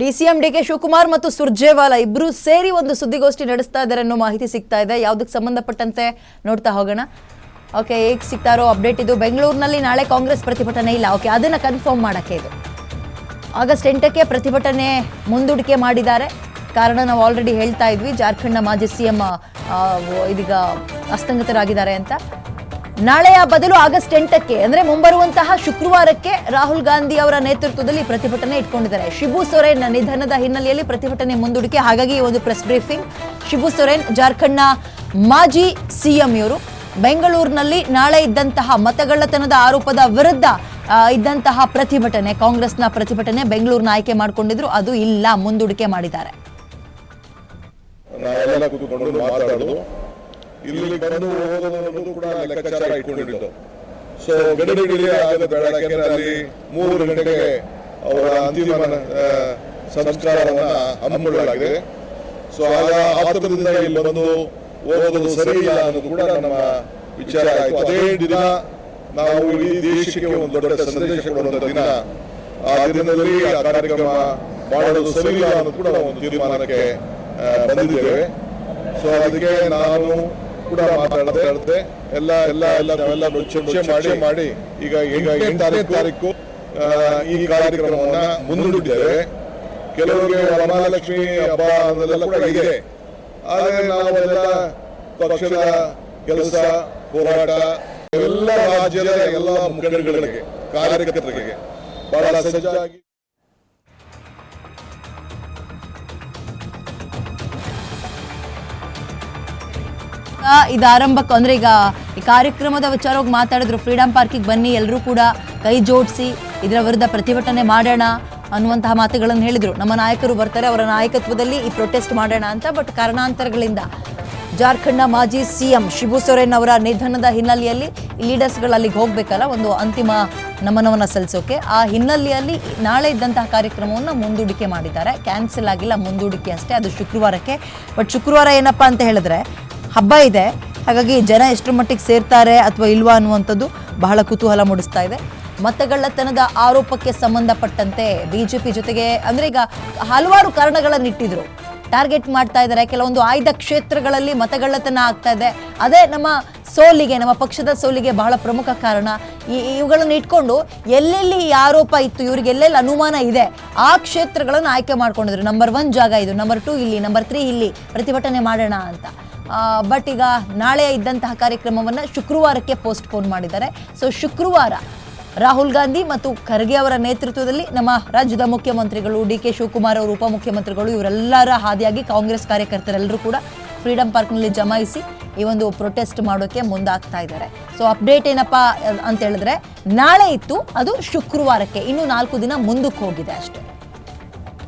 DCM D K Shivakumar ಮತ್ತು ಸುರ್ಜೇವಾಲಾ ಇಬ್ರು ಸೇರಿ ಒಂದು ಸುದ್ದಿಗೋಷ್ಠಿ ನಡೆಸ್ತಾ ಇದ್ದಾರೆ ಅನ್ನೋ ಮಾಹಿತಿ ಸಿಗ್ತಾ ಇದೆ. ಯಾವುದಕ್ಕೆ ಸಂಬಂಧಪಟ್ಟಂತೆ ನೋಡ್ತಾ ಹೋಗೋಣ. ಓಕೆ, ಹೇಗೆ ಸಿಗ್ತಾರೋ ಅಪ್ಡೇಟ್ ಇದು. ಬೆಂಗಳೂರಿನಲ್ಲಿ ನಾಳೆ ಕಾಂಗ್ರೆಸ್ ಪ್ರತಿಭಟನೆ ಇಲ್ಲ. ಓಕೆ, ಅದನ್ನು ಕನ್ಫರ್ಮ್ ಮಾಡಕ್ಕೆ ಇದು. ಆಗಸ್ಟ್ ಎಂಟಕ್ಕೆ ಪ್ರತಿಭಟನೆ ಮುಂದೂಡಿಕೆ ಮಾಡಿದ್ದಾರೆ. ಕಾರಣ ನಾವು ಆಲ್ರೆಡಿ ಹೇಳ್ತಾ ಇದ್ವಿ. ಜಾರ್ಖಂಡ್ನ ಮಾಜಿ ಸಿ ಎಂ ಇದೀಗ ಅಸ್ತಂಗತರಾಗಿದ್ದಾರೆ ಅಂತ. ನಾಳೆಯ ಬದಲು ಆಗಸ್ಟ್ ಎಂಟಕ್ಕೆ, ಅಂದ್ರೆ ಮುಂಬರುವಂತಹ ಶುಕ್ರವಾರಕ್ಕೆ ರಾಹುಲ್ ಗಾಂಧಿ ಅವರ ನೇತೃತ್ವದಲ್ಲಿ ಪ್ರತಿಭಟನೆ ಇಟ್ಕೊಂಡಿದ್ದಾರೆ. ಶಿಬು ಸೊರೇನ್ ನಿಧನದ ಹಿನ್ನೆಲೆಯಲ್ಲಿ ಪ್ರತಿಭಟನೆ ಮುಂದೂಡಿಕೆ. ಹಾಗಾಗಿ ಒಂದು ಪ್ರೆಸ್ ಬ್ರೀಫಿಂಗ್ ಶಿಬು ಸೊರೇನ್, ಜಾರ್ಖಂಡ್ನ ಮಾಜಿ ಸಿಎಂ ಇವರು. ಬೆಂಗಳೂರಿನಲ್ಲಿ ನಾಳೆ ಇದ್ದಂತಹ ಮತಗಳ್ಳತನದ ಆರೋಪದ ವಿರುದ್ಧ ಇದ್ದಂತಹ ಪ್ರತಿಭಟನೆ, ಕಾಂಗ್ರೆಸ್ನ ಪ್ರತಿಭಟನೆ ಬೆಂಗಳೂರಿನ ಆಯ್ಕೆ ಮಾಡಿಕೊಂಡಿದ್ರು. ಅದು ಇಲ್ಲ, ಮುಂದೂಡಿಕೆ ಮಾಡಿದ್ದಾರೆ. ಇಲ್ಲಿ ಬಂದು ಹೋಗೋದು ಕೂಡ ಲೆಕ್ಕಾಚಾರ ಇಟ್ಕೊಂಡಿದ್ದು. ಸೊ ಗಡಿಬಿಡಿ ಆಗದ ಬೇಡ ಯಾಕೆಂದ್ರೆ ಅಲ್ಲಿ ಮೂರು ಗಂಟೆಗೆ ಅವರ ಅಂತಿಮ ಸಂಸ್ಕಾರವನ್ನ ಹಮ್ಮಿಕೊಳ್ಳಲಾಗಿದೆ. ಸೊ ಆಗ ಆತರದಿಂದ ಇಲ್ಲಿ ಬಂದು ಹೋಗೋದು ಸರಿ ಇಲ್ಲ ಅನ್ನೋದು ಕೂಡ ನಮ್ಮ ವಿಚಾರ ಆಯಿತು. ಅದೇ ದಿನ ನಾವು ಇಡೀ ದೇಶಕ್ಕೆ ಒಂದು ದೊಡ್ಡ ಸಂದೇಶ ಕೊಡುವಂತ ದಿನ. ಆ ದಿನದಲ್ಲಿ ಆ ಕಾರ್ಯಕ್ರಮ ಮಾಡೋದು ಸರಿ ಇಲ್ಲ ಅನ್ನೋದು ಕೂಡ ಒಂದು ತೀರ್ಮಾನಕ್ಕೆ ಬಂದಿದ್ದೇವೆ. ಸೊ ಅದಕ್ಕೆ ನಾನು ಕೂಡ ಮಾತಾಡದೆ ಎಲ್ಲ ಎಲ್ಲ ಎಲ್ಲ ನಾವೆಲ್ಲ ಚರ್ಚೆ ಮಾಡಿ ಮಾಡಿ ಈಗ ಈಗ ಎಂಟನೇ ತಾರೀಕು ಈ ಕಾರ್ಯಕ್ರಮವನ್ನ ಮುಂದೂಡಿದ್ದೇವೆ. ಕೆಲವರಿಗೆ ವರಮಹಾಲಕ್ಷ್ಮಿ ಹಬ್ಬ ಅದೆಲ್ಲ ಕೂಡ ಇದೆ. ಆದರೆ ನಾವೆಲ್ಲ ಪಕ್ಷದ ಕೆಲಸ ಹೋರಾಟ ಎಲ್ಲ ರಾಜ್ಯದ ಎಲ್ಲ ಮುಖಂಡಗಳಿಗೆ ಕಾರ್ಯಕರ್ತರಿಗೆ ಬಹಳ ಸಜ್ಜಾಗಿ ಇದು ಆರಂಭಕ್ಕೆ ಅಂದರೆ ಈಗ ಈ ಕಾರ್ಯಕ್ರಮದ ವಿಚಾರವಾಗಿ ಮಾತಾಡಿದ್ರು. ಫ್ರೀಡಂ ಪಾರ್ಕಿಗೆ ಬನ್ನಿ ಎಲ್ಲರೂ ಕೂಡ ಕೈ ಜೋಡಿಸಿ ಇದರ ವಿರುದ್ಧ ಪ್ರತಿಭಟನೆ ಮಾಡೋಣ ಅನ್ನುವಂತಹ ಮಾತುಗಳನ್ನು ಹೇಳಿದರು. ನಮ್ಮ ನಾಯಕರು ಬರ್ತಾರೆ, ಅವರ ನಾಯಕತ್ವದಲ್ಲಿ ಈ ಪ್ರೊಟೆಸ್ಟ್ ಮಾಡೋಣ ಅಂತ ಬಟ್ ಕಾರಣಾಂತರಗಳಿಂದ ಜಾರ್ಖಂಡ್ನ ಮಾಜಿ ಸಿಎಂ ಶಿಬು ಸೊರೇನ್ ಅವರ ನಿಧನದ ಹಿನ್ನೆಲೆಯಲ್ಲಿ ಲೀಡರ್ಸ್ಗಳು ಅಲ್ಲಿಗೆ ಹೋಗ್ಬೇಕಲ್ಲ, ಒಂದು ಅಂತಿಮ ನಮನವನ್ನು ಸಲ್ಲಿಸೋಕೆ. ಆ ಹಿನ್ನೆಲೆಯಲ್ಲಿ ನಾಳೆ ಇದ್ದಂತಹ ಕಾರ್ಯಕ್ರಮವನ್ನು ಮುಂದೂಡಿಕೆ ಮಾಡಿದ್ದಾರೆ. ಕ್ಯಾನ್ಸಲ್ ಆಗಿಲ್ಲ, ಮುಂದೂಡಿಕೆ ಅಷ್ಟೇ. ಅದು ಶುಕ್ರವಾರಕ್ಕೆ. ಬಟ್ ಶುಕ್ರವಾರ ಏನಪ್ಪ ಅಂತ ಹೇಳಿದ್ರೆ ಹಬ್ಬ ಇದೆ. ಹಾಗಾಗಿ ಜನ ಎಷ್ಟರ ಮಟ್ಟಿಗೆ ಸೇರ್ತಾರೆ ಅಥವಾ ಇಲ್ವಾ ಅನ್ನುವಂಥದ್ದು ಬಹಳ ಕುತೂಹಲ ಮೂಡಿಸ್ತಾ ಇದೆ. ಮತಗಳ್ಳತನದ ಆರೋಪಕ್ಕೆ ಸಂಬಂಧಪಟ್ಟಂತೆ ಬಿಜೆಪಿ ಜೊತೆಗೆ ಅಂದ್ರೆ ಈಗ ಹಲವಾರು ಕಾರಣಗಳನ್ನು ಇಟ್ಟಿದ್ರು. ಟಾರ್ಗೆಟ್ ಮಾಡ್ತಾ ಇದ್ದಾರೆ. ಕೆಲವೊಂದು ಆಯ್ದ ಕ್ಷೇತ್ರಗಳಲ್ಲಿ ಮತಗಳ್ಳತನ ಆಗ್ತಾ ಇದೆ. ಅದೇ ನಮ್ಮ ಸೋಲಿಗೆ, ನಮ್ಮ ಪಕ್ಷದ ಸೋಲಿಗೆ ಬಹಳ ಪ್ರಮುಖ ಕಾರಣ ಈ ಇವುಗಳನ್ನು ಇಟ್ಕೊಂಡು ಎಲ್ಲೆಲ್ಲಿ ಈ ಆರೋಪ ಇತ್ತು, ಇವರಿಗೆ ಎಲ್ಲೆಲ್ಲಿ ಅನುಮಾನ ಇದೆ, ಆ ಕ್ಷೇತ್ರಗಳನ್ನು ಆಯ್ಕೆ ಮಾಡ್ಕೊಂಡಿದ್ರು. ನಂಬರ್ ಒನ್ ಜಾಗ ಇದು. ನಂಬರ್ ಟೂ ಇಲ್ಲಿ ನಂಬರ್ ತ್ರೀ ಇಲ್ಲಿ. ಪ್ರತಿಭಟನೆ ಮಾಡೋಣ ಅಂತ. ಬಟ್ ಈಗ ನಾಳೆ ಇದ್ದಂತಹ ಕಾರ್ಯಕ್ರಮವನ್ನು ಶುಕ್ರವಾರಕ್ಕೆ ಪೋಸ್ಟ್ಪೋನ್ ಮಾಡಿದ್ದಾರೆ. ಸೊ ಶುಕ್ರವಾರ ರಾಹುಲ್ ಗಾಂಧಿ ಮತ್ತು ಖರ್ಗೆ ಅವರ ನೇತೃತ್ವದಲ್ಲಿ ನಮ್ಮ ರಾಜ್ಯದ ಮುಖ್ಯಮಂತ್ರಿಗಳು ಡಿ ಕೆ ಶಿವಕುಮಾರ್ ಅವರು, ಉಪಮುಖ್ಯಮಂತ್ರಿಗಳು ಇವರೆಲ್ಲರ ಹಾದಿಯಾಗಿ ಕಾಂಗ್ರೆಸ್ ಕಾರ್ಯಕರ್ತರೆಲ್ಲರೂ ಕೂಡ ಫ್ರೀಡಂ ಪಾರ್ಕ್ನಲ್ಲಿ ಜಮಾಯಿಸಿ ಈ ಒಂದು ಪ್ರೊಟೆಸ್ಟ್ ಮಾಡೋಕ್ಕೆ ಮುಂದಾಗ್ತಾ ಇದ್ದಾರೆ. ಸೊ ಅಪ್ಡೇಟ್ ಏನಪ್ಪಾ ಅಂತ ಹೇಳಿದ್ರೆ, ನಾಳೆ ಇತ್ತು, ಅದು ಶುಕ್ರವಾರಕ್ಕೆ. ಇನ್ನು ನಾಲ್ಕು ದಿನ ಮುಂದಕ್ಕೆ ಹೋಗಿದೆ ಅಷ್ಟೇ.